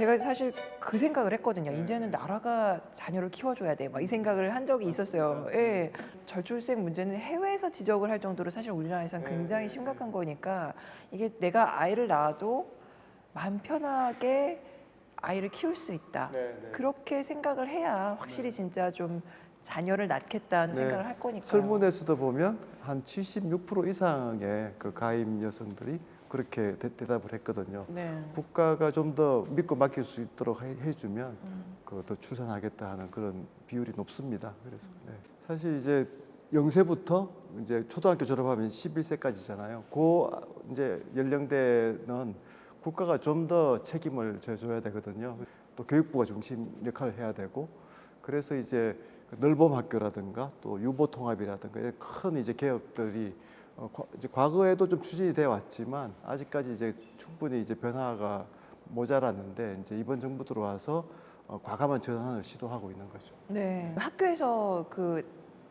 제가 사실 그 생각을 했거든요. 이제는 나라가 자녀를 키워줘야 돼. 막 이 생각을 한 적이 있었어요. 예. 저출생 문제는 해외에서 지적을 할 정도로 사실 우리나라에서는 굉장히 심각한 거니까 이게 내가 아이를 낳아도 마음 편하게 아이를 키울 수 있다. 네, 네. 그렇게 생각을 해야 확실히 진짜 좀 자녀를 낳겠다는 네. 생각을 할 거니까. 설문에서도 보면 한 76% 이상의 그 가임 여성들이 그렇게 대, 대답을 했거든요. 네. 국가가 좀 더 믿고 맡길 수 있도록 해, 해주면 음. 그더 출산하겠다 하는 그런 비율이 높습니다. 그래서 네. 사실 이제 영세부터 이제 초등학교 졸업하면 11세까지잖아요. 그 이제 연령대는 국가가 좀 더 책임을 져줘야 되거든요. 또 교육부가 중심 역할을 해야 되고 그래서 이제 그 넓음 학교라든가 또 유보 통합이라든가 큰 이제 개혁들이 어, 과- 이제 과거에도 좀 추진이 돼 왔지만 아직까지 이제 충분히 이제 변화가 모자랐는데 이제 이번 정부 들어와서 어, 과감한 전환을 시도하고 있는 거죠. 네. 학교에서 그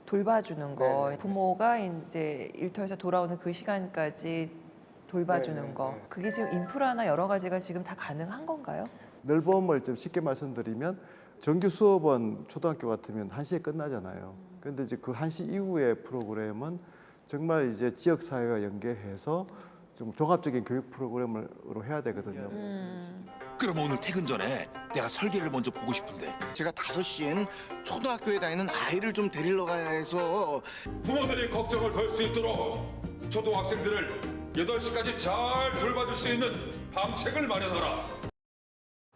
돌봐주는 거, 네, 네. 부모가 이제 일터에서 돌아오는 그 시간까지 돌봐주는 네, 네, 거, 네. 그게 지금 인프라나 여러 가지가 지금 다 가능한 건가요? 넓음을 좀 쉽게 말씀드리면 정규 수업은 초등학교 같으면 1시에 끝나잖아요. 근데 이제 그 1시 이후의 프로그램은 정말 이제 지역 사회와 연계해서 좀 종합적인 교육 프로그램으로 해야 되거든요. 음. 그럼 오늘 퇴근 전에 내가 설계를 먼저 보고 싶은데 제가 5시엔 초등학교에 다니는 아이를 좀 데리러 가야 해서 부모들이 걱정을 덜 수 있도록 초등학생들을 8시까지 잘 돌봐줄 수 있는 방책을 마련하라.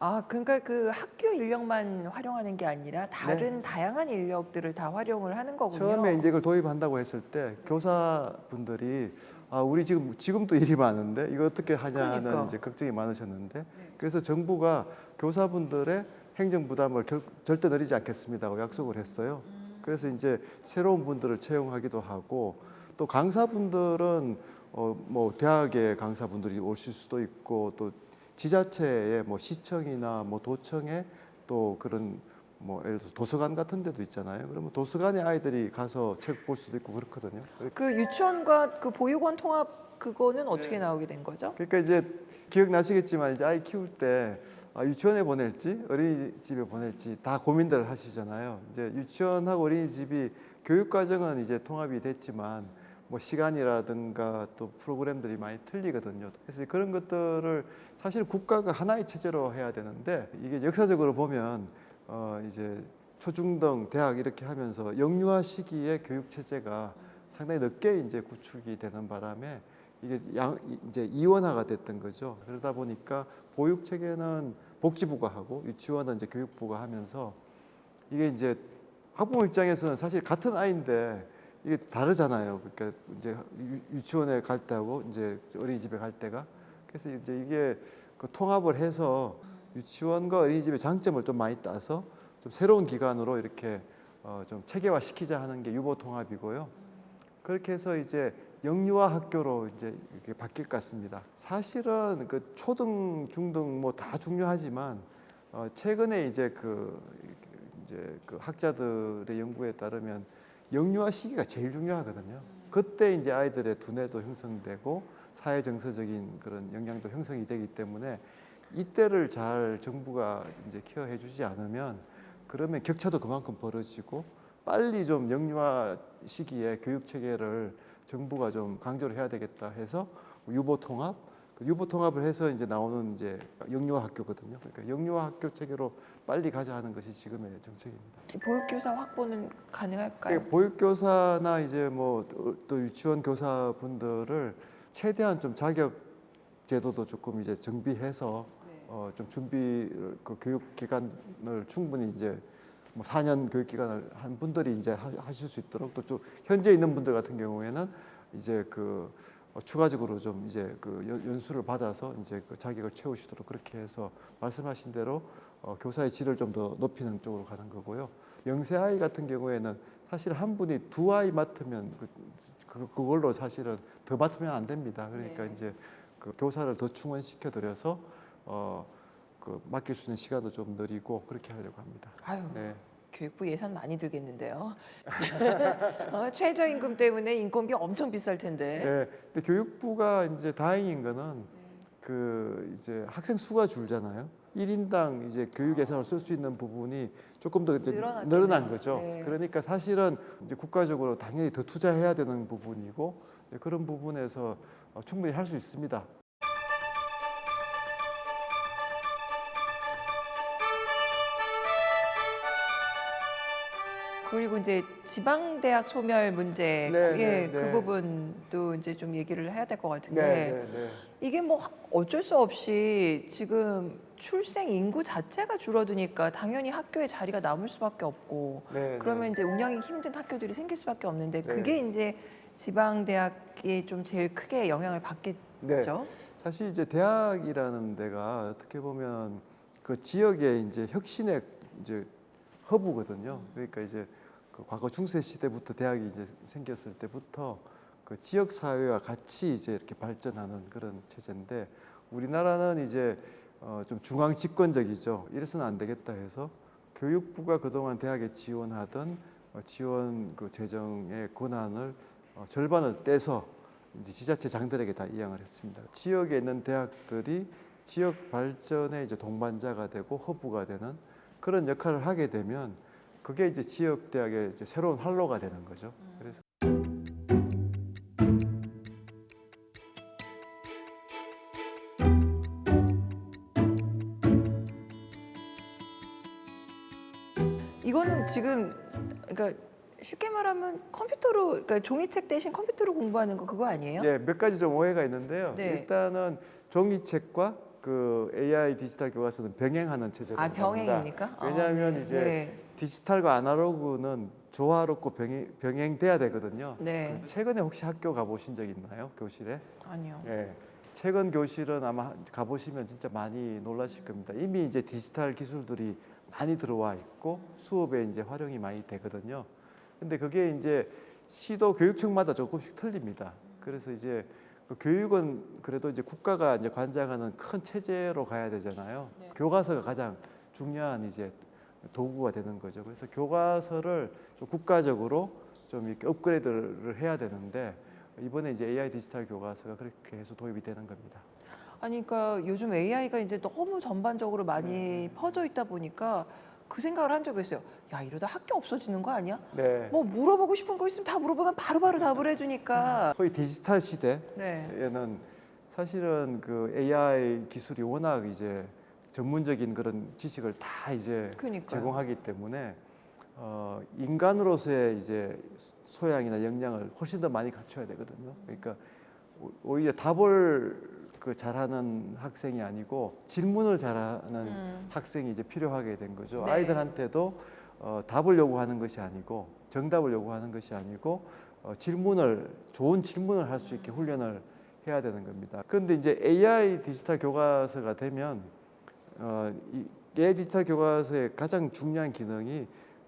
아, 그러니까 그 학교 인력만 활용하는 게 아니라 다른 다양한 인력들을 다 활용을 하는 거군요. 네. 처음에 이제 이걸 도입한다고 했을 때 교사분들이 아 우리 지금 지금도 일이 많은데 이거 어떻게 하냐 하는 그러니까. 이제 걱정이 많으셨는데 그래서 정부가 교사분들의 행정 부담을 결- 절대 늘리지 않겠습니다고 약속을 했어요. 그래서 이제 새로운 분들을 채용하기도 하고 또 강사분들은 어 뭐 대학의 강사분들이 오실 수도 있고 또 지자체의 뭐 시청이나 뭐 도청에 또 그런 뭐 예를 들어서 도서관 같은 데도 있잖아요. 그러면 도서관에 아이들이 가서 책 볼 수도 있고 그렇거든요. 그 유치원과 그 보육원 통합 그거는 어떻게 나오게 된 거죠? 그러니까 이제 기억나시겠지만 이제 아이 키울 때 아, 유치원에 보낼지 어린이집에 보낼지 다 고민들 하시잖아요. 이제 유치원하고 어린이집이 교육 과정은 이제 통합이 됐지만 뭐 시간이라든가 또 프로그램들이 많이 틀리거든요. 그래서 그런 것들을 사실 국가가 하나의 체제로 해야 되는데 이게 역사적으로 보면 어 이제 초중등 대학 이렇게 하면서 영유아 시기의 교육 체제가 상당히 늦게 이제 구축이 되는 바람에 이게 양 이제 이원화가 됐던 거죠. 그러다 보니까 보육 체계는 복지부가 하고 유치원은 이제 교육부가 하면서 이게 이제 학부모 입장에서는 사실 같은 아이인데 이게 다르잖아요. 그러니까 이제 유- 유치원에 갈 때하고 이제 어린이집에 갈 때가 그래서 이제 이게 그 통합을 해서 유치원과 어린이집의 장점을 좀 많이 따서 좀 새로운 기관으로 이렇게 어, 좀 체계화 시키자 하는 게 유보 통합이고요. 그렇게 해서 이제 영유아 학교로 이제 이렇게 바뀔 것 같습니다. 사실은 그 초등, 중등 뭐 다 중요하지만 어 최근에 이제 그 이제 그 학자들의 연구에 따르면 영유아 시기가 제일 중요하거든요. 그때 이제 아이들의 두뇌도 형성되고 사회 정서적인 그런 영향도 형성이 되기 때문에 이때를 잘 정부가 이제 케어해 주지 않으면 그러면 격차도 그만큼 벌어지고 빨리 좀 영유아 시기에 교육 체계를 정부가 좀 강조를 해야 되겠다 해서 유보 통합, 그 유보 통합을 해서 이제 나오는 이제 영유아 학교거든요. 그러니까 영유아 학교 체계로 빨리 가자 하는 것이 지금의 정책입니다. 보육교사 확보는 가능할까요? 그러니까 보육교사나 이제 뭐 또 유치원 교사분들을 최대한 좀 자격 제도도 조금 이제 정비해서 어좀 준비 그 교육 기간을 충분히 이제 뭐 4년 교육 기간을 한 분들이 이제 하- 하실 수 있도록 또 좀 현재 있는 분들 같은 경우에는 이제 그 어, 추가적으로 좀 이제 그 연- 연수를 받아서 이제 그 자격을 채우시도록 그렇게 해서 말씀하신 대로 어, 교사의 질을 좀 더 높이는 쪽으로 가는 거고요. 영세 아이 같은 경우에는 사실 한 분이 두 아이 맡으면 그, 그 그걸로 사실은 더 맡으면 안 됩니다. 그러니까 이제 그 교사를 더 충원시켜 드려서 어, 그 맡길 수 있는 시간도 좀 늘리고 그렇게 하려고 합니다. 아유, 네. 교육부 예산 많이 들겠는데요. 어, 최저임금 때문에 인건비 엄청 비쌀 텐데. 네. 근데 교육부가 이제 다행인 거는 그 이제 학생 수가 줄잖아요. 일인당 이제 교육 예산을 쓸 수 있는 부분이 조금 더 이제 늘어났겠네요. 늘어난 거죠. 네. 그러니까 사실은 이제 국가적으로 당연히 더 투자해야 되는 부분이고 네, 그런 부분에서 어, 충분히 할 수 있습니다. 그리고 이제 지방 대학 소멸 문제 네, 그게 네, 그 네. 부분도 이제 좀 얘기를 해야 될 것 같은데 네, 네, 네. 이게 뭐 어쩔 수 없이 지금 출생 인구 자체가 줄어드니까 당연히 학교에 자리가 남을 수밖에 없고 네, 그러면 네. 이제 운영이 힘든 학교들이 생길 수밖에 없는데 네. 그게 이제 지방 대학이 좀 제일 크게 영향을 받겠죠. 네. 사실 이제 대학이라는 데가 어떻게 보면 그 지역의 이제 혁신의 이제 허브거든요. 그러니까 이제 그 과거 중세 시대부터 대학이 이제 생겼을 때부터 그 지역 사회와 같이 이제 이렇게 발전하는 그런 체제인데 우리나라는 이제 어 좀 중앙 집권적이죠. 이래서는 안 되겠다 해서 교육부가 그동안 대학에 지원하던 어 지원 그 재정의 권한을 어 절반을 떼서 이제 지자체 장들에게 다 이양을 했습니다. 지역에 있는 대학들이 지역 발전의 이제 동반자가 되고 허브가 되는 그런 역할을 하게 되면 그게 이제 지역 대학의 이제 새로운 활로가 되는 거죠. 그래서 이거는 지금 그러니까 쉽게 말하면 컴퓨터로 그러니까 종이책 대신 컴퓨터로 공부하는 거 그거 아니에요? 예, 몇 가지 좀 오해가 있는데요. 네. 일단은 종이책과 그 AI 디지털 교과서는 병행하는 체제로 아 병행입니까? 왜냐하면 아, 네. 이제 네. 디지털과 아날로그는 조화롭고 병행, 병행 돼야 되거든요. 네. 그 최근에 혹시 학교 가보신 적 있나요? 교실에? 아니요. 예. 최근 교실은 아마 가보시면 진짜 많이 놀라실 겁니다. 이미 이제 디지털 기술들이 많이 들어와 있고 수업에 이제 활용이 많이 되거든요. 근데 그게 이제 시도 교육청마다 조금씩 틀립니다. 그래서 이제 그 교육은 그래도 이제 국가가 이제 관장하는 큰 체제로 가야 되잖아요. 교과서가 가장 중요한 이제 도구가 되는 거죠. 그래서 교과서를 좀 국가적으로 좀 이렇게 업그레이드를 해야 되는데 이번에 이제 AI 디지털 교과서가 그렇게 해서 도입이 되는 겁니다. 아니 그러니까 요즘 AI가 이제 너무 전반적으로 많이 네. 퍼져 있다 보니까 그 생각을 한 적이 있어요. 야 이러다 학교 없어지는 거 아니야? 네. 뭐 물어보고 싶은 거 있으면 다 물어보면 바로바로 답을 해주니까. 소위 디지털 시대에는 네. 사실은 그 AI 기술이 워낙 이제 전문적인 그런 지식을 다 이제 그러니까요. 제공하기 때문에 어, 인간으로서의 이제 소양이나 역량을 훨씬 더 많이 갖춰야 되거든요. 그러니까 오- 오히려 답을 그 잘하는 학생이 아니고 질문을 잘하는 음. 학생이 이제 필요하게 된 거죠. 네. 아이들한테도 어, 답을 요구하는 것이 아니고 정답을 요구하는 것이 아니고 어, 질문을 좋은 질문을 할 수 있게 훈련을 해야 되는 겁니다. 그런데 이제 AI 디지털 교과서가 되면 어, 이 AI 디지털 교과서의 가장 중요한 기능이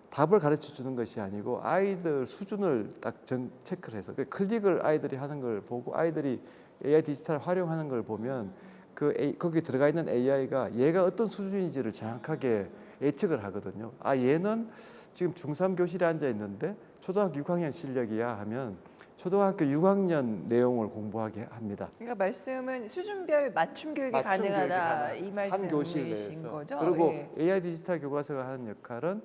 답을 가르쳐 주는 것이 아니고 아이들 수준을 딱 정, 체크를 해서 그 클릭을 아이들이 하는 걸 보고 아이들이 AI 디지털 활용하는 걸 보면 그 A, 거기 들어가 있는 AI가 얘가 어떤 수준인지를 정확하게 예측을 하거든요. 아 얘는 지금 중3 교실에 앉아 있는데 초등학교 6학년 실력이야 하면 초등학교 6학년 내용을 공부하게 합니다. 그러니까 말씀은 수준별 맞춤 교육이 맞춤 교육이 가능하다 가능한 이 말씀이신. 거죠? 그리고 예. AI 디지털 교과서가 하는 역할은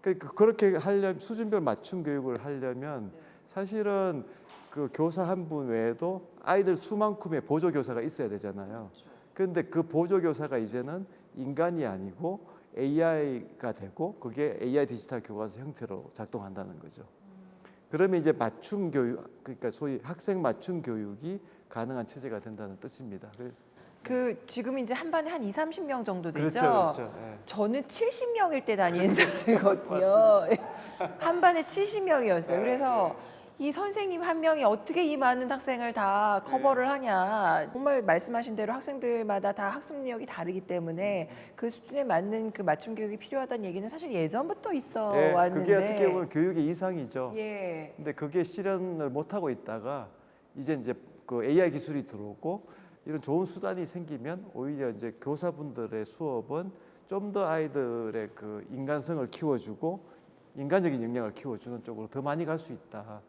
그- 그- 그렇게 하려면 수준별 맞춤 교육을 하려면 네. 사실은 그 교사 한 분 외에도 아이들 수만큼의 보조 교사가 있어야 되잖아요. 그렇죠. 그런데 그 보조 교사가 이제는 인간이 아니고 AI가 되고 그게 AI 디지털 교과서 형태로 작동한다는 거죠. 그러면 이제 맞춤 교육 그러니까 소위 학생 맞춤 교육이 가능한 체제가 된다는 뜻입니다. 그래서 그 지금 이제 한 반에 한 2, 30명 정도 되죠? 그렇죠, 그렇죠. 예. 저는 70명일 때 다니는 상태거든요. 한 반에 70명이었어요. 그래서 이 선생님 한 명이 어떻게 이 많은 학생을 다 커버를 하냐. 정말 말씀하신 대로 학생들마다 다 학습 능력이 다르기 때문에 그 수준에 맞는 그 맞춤 교육이 필요하다는 얘기는 사실 예전부터 있어 예, 왔는데. 그게 어떻게 보면 교육의 이상이죠. 예. 근데 그게 실현을 못 하고 있다가 이제 이제 그 AI 기술이 들어오고 이런 좋은 수단이 생기면 오히려 이제 교사분들의 수업은 좀 더 아이들의 그 인간성을 키워주고 인간적인 역량을 키워주는 쪽으로 더 많이 갈 수 있다.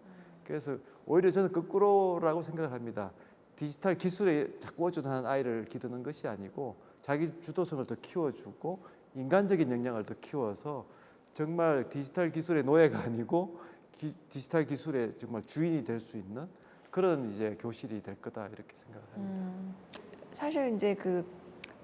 그래서 오히려 저는 거꾸로라고 생각을 합니다. 디지털 기술에 자꾸 의존하는 아이를 기르는 것이 아니고 자기 주도성을 더 키워주고 인간적인 역량을 더 키워서 정말 디지털 기술의 노예가 아니고 기- 디지털 기술의 정말 주인이 될 수 있는 그런 이제 교실이 될 거다 이렇게 생각합니다. 사실 이제 그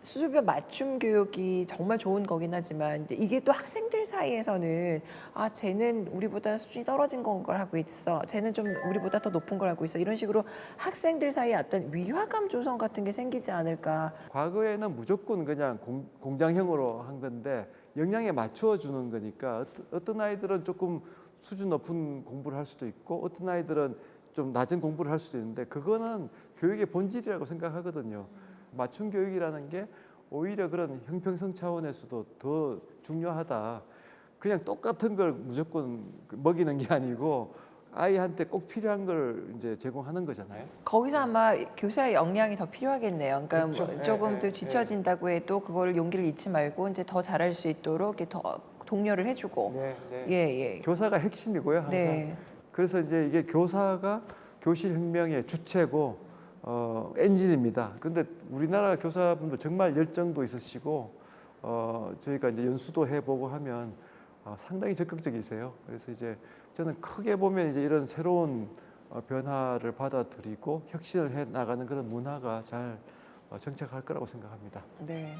수준별 맞춤 교육이 정말 좋은 거긴 하지만 이제 이게 또 학생들 사이에서는 아 쟤는 우리보다 수준이 떨어진 걸 하고 있어. 쟤는 좀 우리보다 더 높은 걸 하고 있어. 이런 식으로 학생들 사이에 어떤 위화감 조성 같은 게 생기지 않을까. 과거에는 무조건 그냥 공, 공장형으로 한 건데 역량에 맞추어 주는 거니까 어떤 아이들은 조금 수준 높은 공부를 할 수도 있고 어떤 아이들은 좀 낮은 공부를 할 수도 있는데 그거는 교육의 본질이라고 생각하거든요. 맞춤 교육이라는 게 오히려 그런 형평성 차원에서도 더 중요하다. 그냥 똑같은 걸 무조건 그 먹이는 게 아니고 아이한테 꼭 필요한 걸 이제 제공하는 거잖아요. 거기서 아마 교사의 역량이 더 필요하겠네요. 그러니까 그렇죠. 뭐 예, 조금 예, 더 뒤처진다고 해도 그걸 용기를 잃지 말고 이제 더 잘할 수 있도록 이렇게 더 독려를 해주고 네, 네. 예 예. 교사가 핵심이고요, 항상. 네. 그래서 이제 이게 교사가 교실 혁명의 주체고 어, 엔진입니다. 그런데 우리나라 교사분들 정말 열정도 있으시고 어, 저희가 이제 연수도 해보고 하면 어, 상당히 적극적이세요. 그래서 이제 저는 크게 보면 이제 이런 새로운 어, 변화를 받아들이고 혁신을 해 나가는 그런 문화가 잘 어, 정착할 거라고 생각합니다. 네.